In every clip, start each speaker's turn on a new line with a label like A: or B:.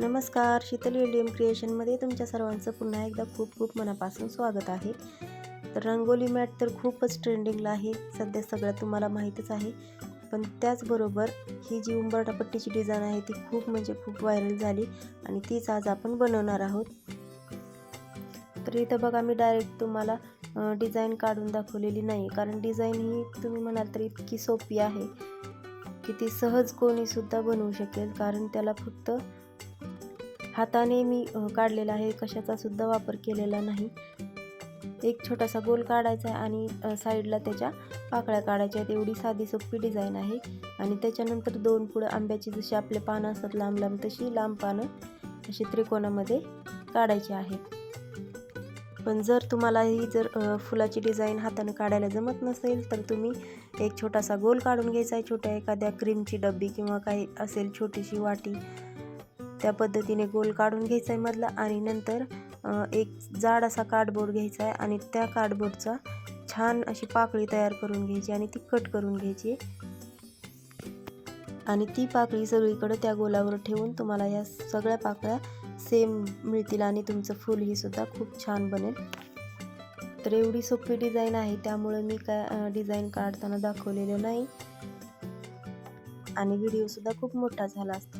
A: नमस्कार शीतल एम क्रिएशनमध्ये तुमच्या सर्वांचं पुन्हा एकदा खूप खूप मनापासून स्वागत आहे. तर रंगोली मॅट तर खूपच ट्रेंडिंगला आहे सध्या सगळं तुम्हाला माहीतच आहे. पण त्याचबरोबर ही जी उंबरटापट्टीची डिझाईन आहे ती खूप म्हणजे खूप व्हायरल झाली आणि तीच आज आपण बनवणार आहोत. तर इथं बघा मी डायरेक्ट तुम्हाला डिझाईन काढून दाखवलेली नाही कारण डिझाईन ही तुम्ही म्हणाल तर इतकी सोपी आहे की ती सहज कोणीसुद्धा बनवू शकेल कारण त्याला फक्त हाताने मी काढलेला आहे. कशाचा सुद्धा वापर केलेला नाही. एक छोटासा गोल काढायचा आहे आणि साईडला त्याच्या पाकळ्या काढायच्या आहेत. एवढी साधी सोपी डिझाईन आहे. आणि त्याच्यानंतर दोन पुढं आंब्याची जशी आपले पानं असतात लांब लांब तशी लांब पानं अशी त्रिकोणामध्ये काढायची आहेत. पण जर तुम्हाला ही जर फुलाची डिझाईन हाताने काढायला जमत नसेल तर तुम्ही एक छोटासा गोल काढून घ्यायचा आहे. छोट्या एखाद्या क्रीमची डब्बी किंवा काही असेल छोटीशी वाटी त्या पद्धतीने गोल काढून घ्यायचा आहे मधला आणि नंतर एक जाड असा कार्डबोर्ड घ्यायचा आहे आणि त्या कार्डबोर्डचा छान अशी पाकळी तयार करून घ्यायची आणि ती कट करून घ्यायची. आणि ती पाकळी सगळीकडं त्या गोलावर ठेवून तुम्हाला या सगळ्या पाकळ्या सेम मिळतील आणि तुमचं फूल ही सुद्धा खूप छान बनेल. तर एवढी सोपी डिझाईन आहे त्यामुळं मी काय डिझाईन काढताना दाखवलेलं नाही. आणि व्हिडिओसुद्धा खूप मोठा झाला असतो.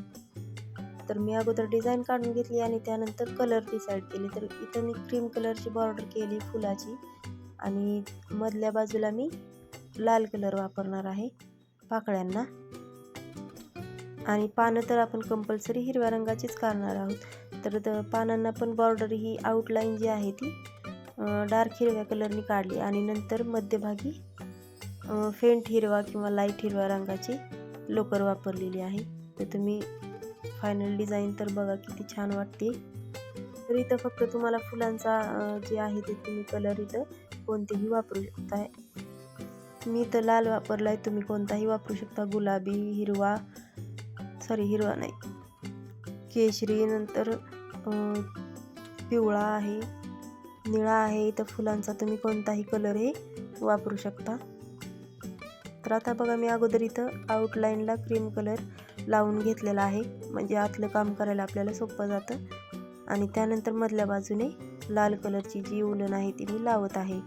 A: तर मी अगोदर डिझाईन काढून घेतली आणि त्यानंतर कलर डिसाईड केले. तर इथं मी क्रीम कलरची बॉर्डर केली फुलाची आणि मधल्या बाजूला मी लाल कलर वापरणार आहे पाकळ्यांना. आणि पानं तर आपण कंपल्सरी हिरव्या रंगाचीच काढणार आहोत. तर पानांना पण बॉर्डर ही आउटलाईन जी आहे ती डार्क हिरव्या कलरनी काढली. आणि नंतर मध्यभागी फेंट हिरवा किंवा लाइट हिरव्या रंगाची लोकर वापरलेली आहे. तर तुम्ही फायनल डिझाईन तर बघा किती छान वाटते. तर इथं फक्त तुम्हाला फुलांचा जे आहे ते तुम्ही कलर इथं कोणतेही वापरू शकताय. मी तर लाल वापरला आहे तुम्ही कोणताही वापरू शकता. गुलाबी हिरवा सॉरी हिरवा नाही. केशरी नंतर पिवळा आहे निळा आहे. इथं फुलांचा तुम्ही कोणताही कलर हे वापरू शकता. तर आता बघा मी अगोदर इथं आउटलाईनला क्रीम कलर लावून घेतलेला आहे. म्हणजे आतलं काम करायला आपल्याला सोपं जातं. आणि त्यानंतर मधल्या बाजूने लाल कलरची जी उलन आहे ती मी लावत आहे.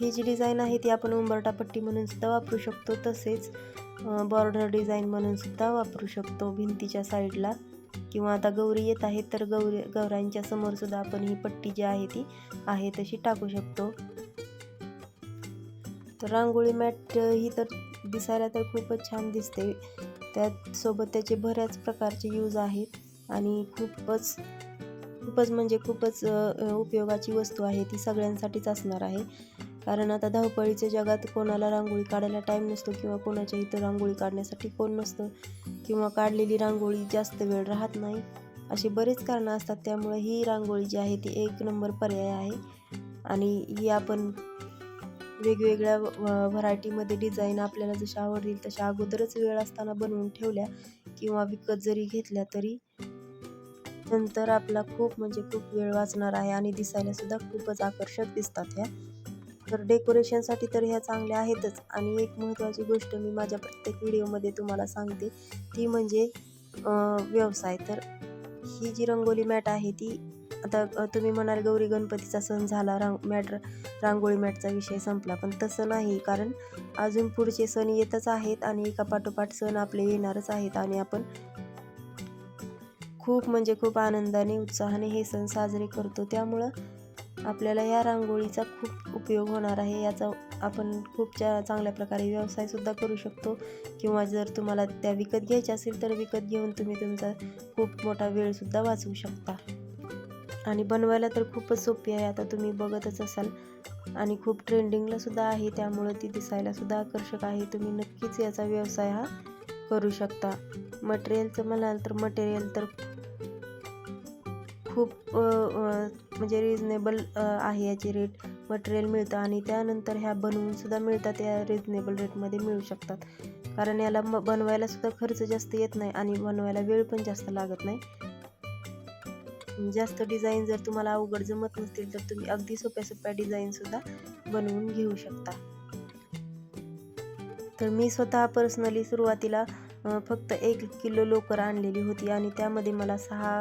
A: ही जी डिझाईन आहे ती आपण उंबरटा पट्टी म्हणून सुद्धा वापरू शकतो. तसेच बॉर्डर डिझाईन म्हणून सुद्धा वापरू शकतो भिंतीच्या साईडला. किंवा आता गौरी येत आहेत तर गौरी गौरांच्या समोर सुद्धा आपण ही पट्टी जी आहे ती आहे तशी टाकू शकतो. तर रांगोळी मॅट ही तर दिसायला तर खूपच छान दिसते. त्यासोबत त्याचे बऱ्याच प्रकारचे यूज आहेत आणि खूपच खूपच म्हणजे खूपच उपयोगाची वस्तू आहे. ती सगळ्यांसाठीच असणार आहे. कारण आता धावपळीच्या जगात कोणाला रांगोळी काढायला टाईम नसतो किंवा कोणाच्या इथं रांगोळी काढण्यासाठी कोण नसतं किंवा काढलेली रांगोळी जास्त वेळ राहत नाही अशी बरेच कारणं असतात. त्यामुळे ही रांगोळी जी आहे ती एक नंबर पर्याय आहे. आणि ही आपण वेगवेगळ्या व्हरायटीमध्ये डिझाईन आपल्याला जशा आवडतील तशा अगोदरच वेळ असताना बनवून ठेवल्या किंवा विकत जरी घेतल्या तरी नंतर आपला खूप म्हणजे खूप वेळ वाचणार आहे आणि दिसायला सुद्धा खूपच आकर्षक दिसतात ह्या. तर डेकोरेशनसाठी तर ह्या चांगल्या आहेतच. आणि एक महत्त्वाची गोष्ट मी माझ्या प्रत्येक व्हिडिओमध्ये तुम्हाला सांगते ती म्हणजे व्यवसाय. तर ही जी रंगोली मॅट आहे ती आता तुम्ही म्हणाल गौरी गणपतीचा सण झाला रांग मॅट रांगोळी मॅटचा विषय संपला पण तसं नाही कारण अजून पुढचे सण येतच आहेत आणि एका पाठोपाठ सण आपले येणारच आहेत आणि आपण खूप म्हणजे खूप आनंदाने उत्साहाने हे सण साजरे करतो. त्यामुळं आपल्याला या रांगोळीचा खूप उपयोग होणार आहे याचा आपण खूप चा चांगल्या प्रकारे व्यवसायसुद्धा करू शकतो. किंवा जर तुम्हाला त्या विकत घ्यायच्या असेल तर विकत घेऊन तुम्ही तुमचा खूप मोठा वेळसुद्धा वाचवू शकता. आणि बनवायला तर खूपच सोपी आहे. आता तुम्ही बघतच असाल. आणि खूप ट्रेंडिंगला सुद्धा आहे. त्यामुळं ती दिसायला सुद्धा आकर्षक आहे. तुम्ही नक्कीच याचा व्यवसाय हा करू शकता. मटेरियलचं म्हणाल तर मटेरियल तर खूप म्हणजे रिजनेबल आहे याचे रेट मटेरियल मिळतं आणि त्यानंतर ह्या बनवून सुद्धा मिळतात. या रिजनेबल रेटमध्ये मिळू शकतात. कारण याला म बनवायला सुद्धा खर्च जास्त येत नाही आणि बनवायला वेळ पण जास्त लागत नाही. जास्त डिझाईन जर तुम्हाला अवघड जमत नसतील तर तुम्ही अगदी सोप्या सोप्या डिझाईनसुद्धा बनवून घेऊ शकता. तर मी स्वतः पर्सनली सुरुवातीला फक्त एक किलो लोकर आणलेली होती आणि त्यामध्ये मला सहा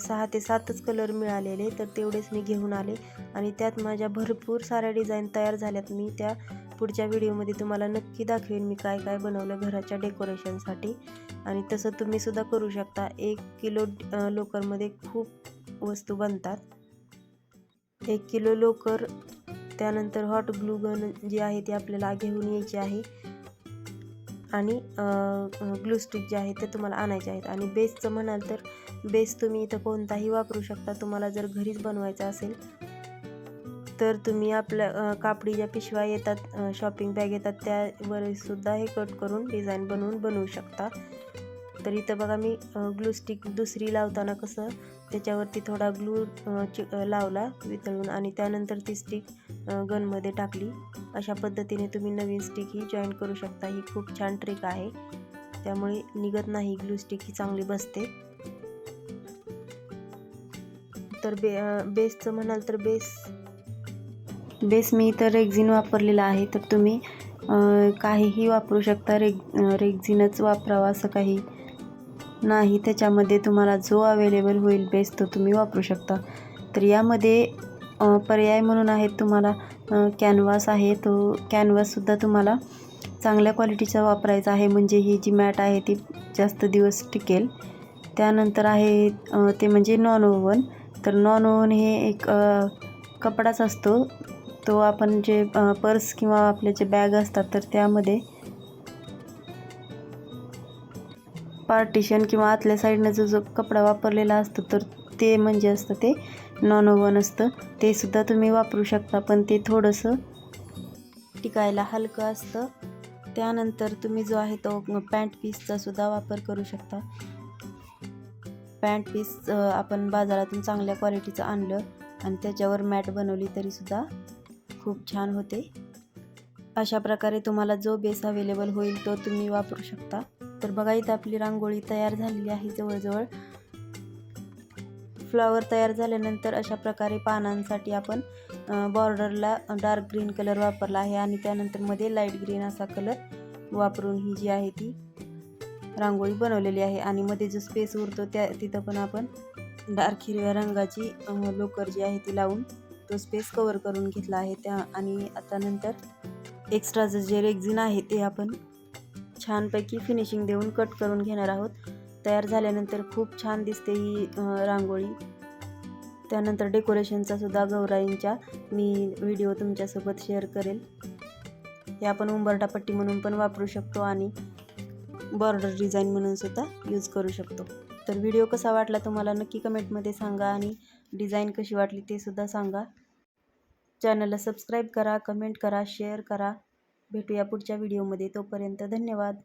A: सहा ते सातच कलर मिळालेले तर तेवढेच मी घेऊन आले. आणि त्यात माझ्या भरपूर साऱ्या डिझाईन तयार झाल्यात. मी त्या पुढच्या व्हिडिओमध्ये तुम्हाला नक्की दाखवेन मी काय काय बनवलं घराच्या डेकोरेशनसाठी. आणि तसं तुम्हीसुद्धा करू शकता. एक किलो लोकरमध्ये खूप वस्तू बनतात. एक किलो लोकर त्यानंतर हॉट ग्लू गन जी आहे ती आपल्याला घेऊन यायची आहे. आणि ग्लू स्टिक जे आहे ते तुम्हाला आणायचे आहेत. आणि बेसचं म्हणाल तर बेस तुम्ही इथं कोणताही वापरू शकता. तुम्हाला जर घरीच बनवायचा असेल तर तुम्ही आपल्या कापडी ज्या पिशव्या येतात शॉपिंग बॅग येतात त्यावरसुद्धा हे कट करून डिझाईन बनवून बनवू शकता. तर इथं बघा मी ग्लू स्टिक दुसरी लावताना कसं त्याच्यावरती थोडा ग्लू चि लावला वितळून आणि त्यानंतर ती स्टिक गनमध्ये टाकली. अशा पद्धतीने तुम्ही नवीन स्टिक ही जॉईन करू शकता. ही खूप छान ट्रिक आहे. त्यामुळे निघत नाही ग्लू स्टिक ही चांगली बसते. तर बे बेसचं म्हणाल तर बेस बेस मी इथं रेग्झिन वापरलेला आहे तर तुम्ही काहीही वापरू शकता. रेग रेग्झिनच वापरावा असं काही नाही. त्याच्यामध्ये तुम्हाला जो अवेलेबल होईल बेस तो तुम्ही वापरू शकता. तर यामध्ये पर्याय म्हणून आहेत तुम्हाला कॅनव्हास आहे. तो कॅनव्हाससुद्धा तुम्हाला चांगल्या क्वालिटीचा वापरायचा आहे. म्हणजे ही जी मॅट आहे ती जास्त दिवस टिकेल. त्यानंतर आहे ते म्हणजे नॉन ओव्हन. तर नॉन ओव्हन हे एक कपडाच असतो. तो आपण जे पर्स किंवा आपले जे बॅग असतात तर त्यामध्ये पार्टिशन किंवा आतल्या साईडनं जो जो कपडा वापरलेला असतो तर ते म्हणजे असतं ते नॉन ओवन असतं. ते सुद्धा तुम्ही वापरू शकता पण ते थोडंसं टिकायला हलकं असतं. त्यानंतर तुम्ही जो आहे तो पॅन्ट पीसचा सुद्धा वापर करू शकता. पॅन्ट पीस आपण बाजारातून चांगल्या क्वालिटीचं आणलं आणि त्याच्यावर मॅट बनवली तरीसुद्धा खूप छान होते. अशा प्रकारे तुम्हाला जो बेस अवेलेबल होईल तो तुम्ही वापरू शकता. तर बघा इथं आपली रांगोळी तयार झालेली आहे जवळजवळ. फ्लॉवर तयार झाल्यानंतर अशा प्रकारे पानांसाठी आपण बॉर्डरला डार्क ग्रीन कलर वापरला आहे आणि त्यानंतरमध्ये लाइट ग्रीन असा कलर वापरून ही जी आहे ती रांगोळी बनवलेली आहे. आणि मध्ये जो स्पेस उरतो त्या तिथं पण आपण डार्क हिरव्या रंगाची लोकर जी आहे ती लावून तो स्पेस कवर करून घेतला आहे त्या आणि आता नंतर एक्स्ट्राचं जे रेक्झिन आहे ते आपण छानपैकी फिनिशिंग देऊन कट करून घेणार आहोत. तयार झाल्यानंतर खूप छान दिसते ही रांगोळी. त्यानंतर डेकोरेशनचा सुद्धा गौराईंच्या मी व्हिडिओ तुमच्यासोबत शेअर करेल. हे आपण उंबरटा पट्टी म्हणून पण वापरू शकतो आणि बॉर्डर डिझाईन म्हणून सुद्धा यूज करू शकतो. तर व्हिडिओ कसा वाटला तुम्हाला नक्की कमेंटमध्ये सांगा आणि डिझाईन कशी वाटली ते सुद्धा सांगा. चॅनलला सबस्क्राईब करा कमेंट करा शेअर करा. भेटूया पुढच्या व्हिडिओमध्ये. तोपर्यंत धन्यवाद.